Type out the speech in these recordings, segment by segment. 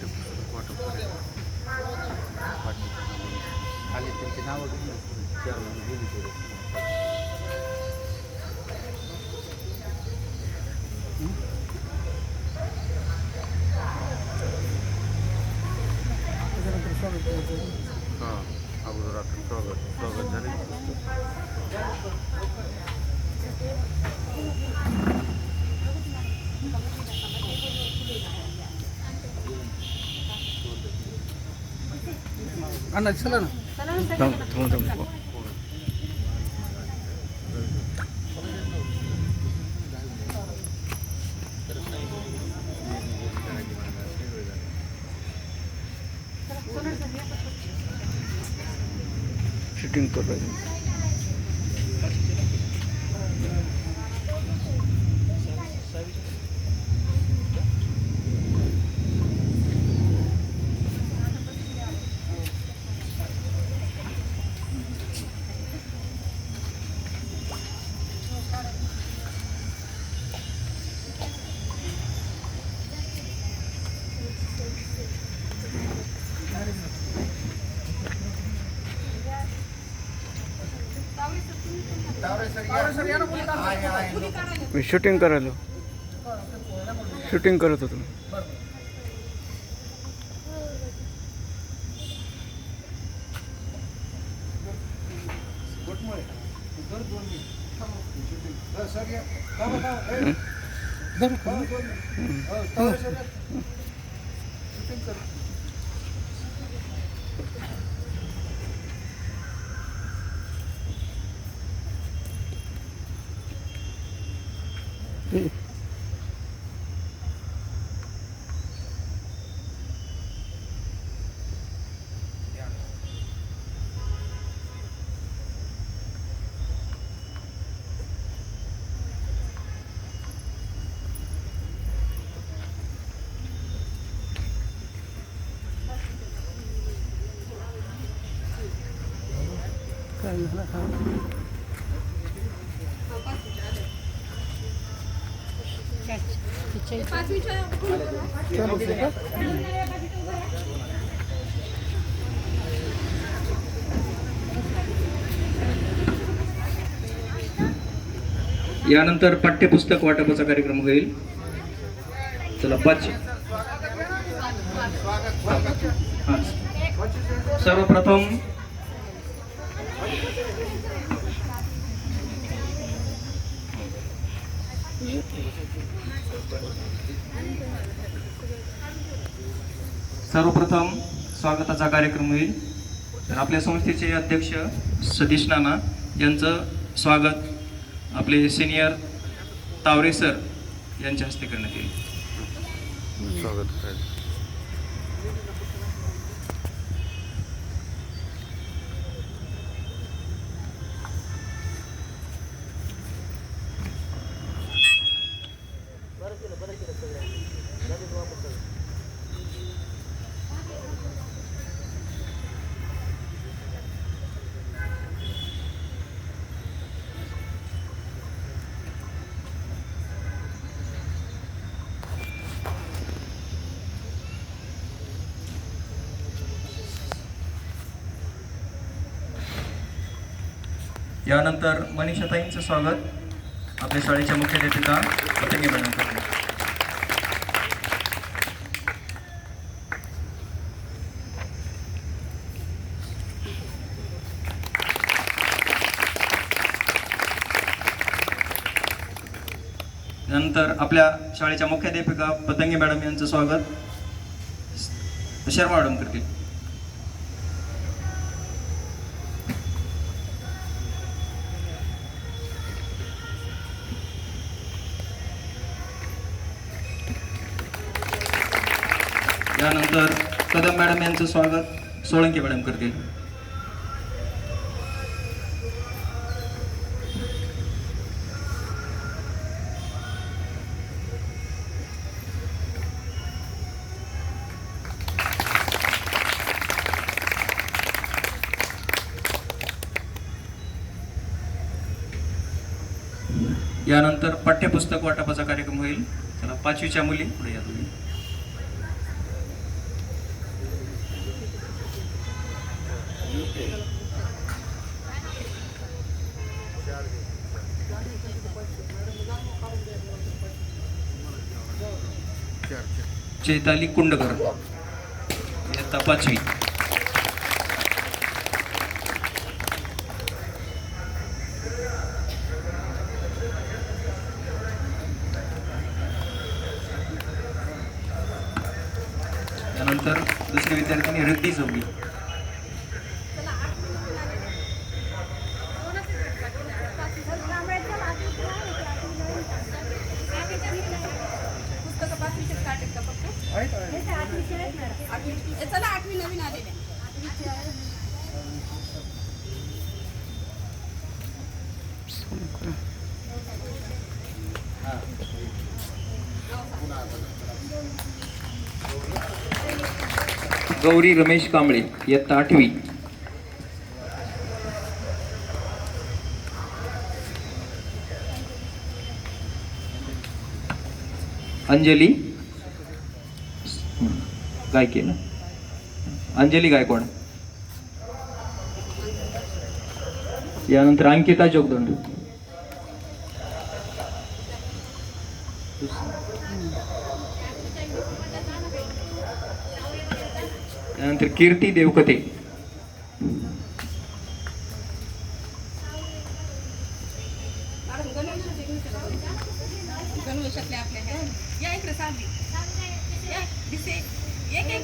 वाटप वाटप करायचं वाटप खाली त्यांची नावं घेऊन चार म्हणून गेली ते हां अगोदर అన్న చలన షూటింగ్ కర్రీ मी शूटिंग करायलो. शूटिंग करत होतो शूटिंग मी. यानंतर पाठ्यपुस्तक वाटपाचा कार्यक्रम होईल. चला पाच सर्वप्रथम सर्वप्रथम स्वागताचा कार्यक्रम होईल. तर आपल्या संस्थेचे अध्यक्ष सतीश नाना यांचं स्वागत आपले सिनियर तावरे सर यांच्या हस्ते करण्यात येईल. स्वागत यानंतर मनीषाताईंचं स्वागत. आपल्या शाळेच्या मुख्याध्यापिका पतंगी मॅडम करतील नंतर आपल्या शाळेच्या मुख्याध्यापिका पतंगी मॅडम यांचं स्वागत. शर्मा मॅडम करतील यानंतर कदम मॅडम यांचं स्वागत. सोळंके मॅडम करतील. यानंतर पाठ्यपुस्तक वाटपाचा कार्यक्रम होईल. चला पाचवीच्या मुली पुढे या तुम्ही. चैताली कुंडकर. इयत्ता पाचवी त्यानंतर दुसरी विद्यार्थिनी रिद्धी चौकी गौरी रमेश कांबळे इयत्ता आठवी. अंजली. काय केलं अंजली गायकवाड. यानंतर अंकिता जोगदंड. त्यानंतर कीर्ती देवकते.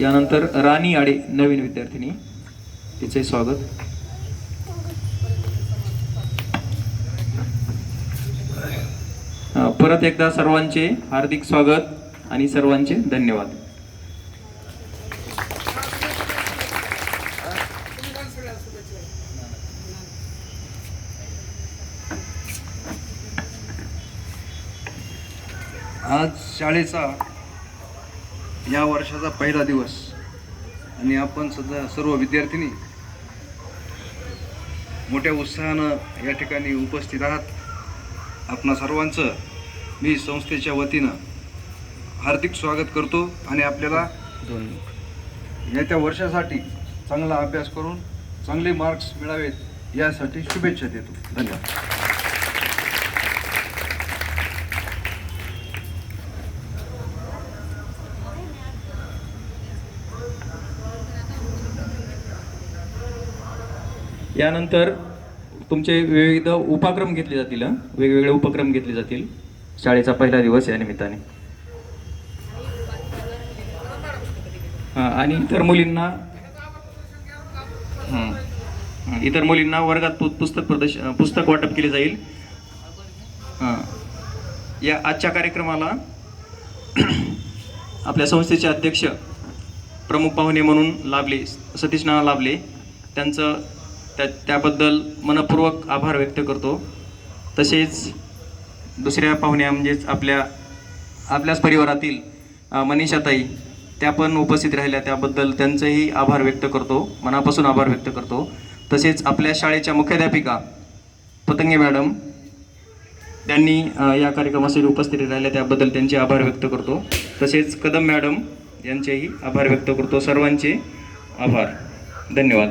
यानंतर राणी आडे नवीन विद्यार्थिनी. तिचे स्वागत. परत एकदा सर्वांचे हार्दिक स्वागत आणि सर्वांचे धन्यवाद. आज शाळेचा या वर्षाचा पहिला दिवस. आणि आपण सध्या सर्व विद्यार्थिनी मोठ्या उत्साहानं या ठिकाणी उपस्थित आहात. आपणा सर्वांचं मी संस्थेच्या वतीनं हार्दिक स्वागत करतो आणि आपल्याला दोन येत्या वर्षासाठी चांगला अभ्यास करून चांगले मार्क्स मिळावेत यासाठी शुभेच्छा देतो. धन्यवाद. त्यानंतर तुमचे विविध उपक्रम घेतले जातील वेगवेगळे उपक्रम घेतले जातील. शाळेचा पहिला दिवस या निमित्ताने. आणि इतर मुलींना इतर मुलींना वर्गात पु- पुस्तक प्रदर्श पुस्तक वाटप केले जाईल. या आजच्या कार्यक्रमाला आपल्या संस्थेचे अध्यक्ष प्रमुख पाहुणे म्हणून लाभले सतीश नाना लाभले. त्यांचं त्या त्याबद्दल मनपूर्वक आभार व्यक्त करतो. तसेच दुसऱ्या पाहुण्या म्हणजेच आपल्या आपल्याच परिवारातील मनीषाताई त्या पण उपस्थित राहिल्या. त्याबद्दल त्यांचंही आभार व्यक्त करतो. मनापासून आभार व्यक्त करतो. तसेच आपल्या शाळेच्या मुख्याध्यापिका पतंगे मॅडम त्यांनी या कार्यक्रमासाठी उपस्थित राहिल्या. त्याबद्दल त्यांचे आभार व्यक्त करतो. तसेच कदम मॅडम यांचेही आभार व्यक्त करतो. सर्वांचे आभार. धन्यवाद.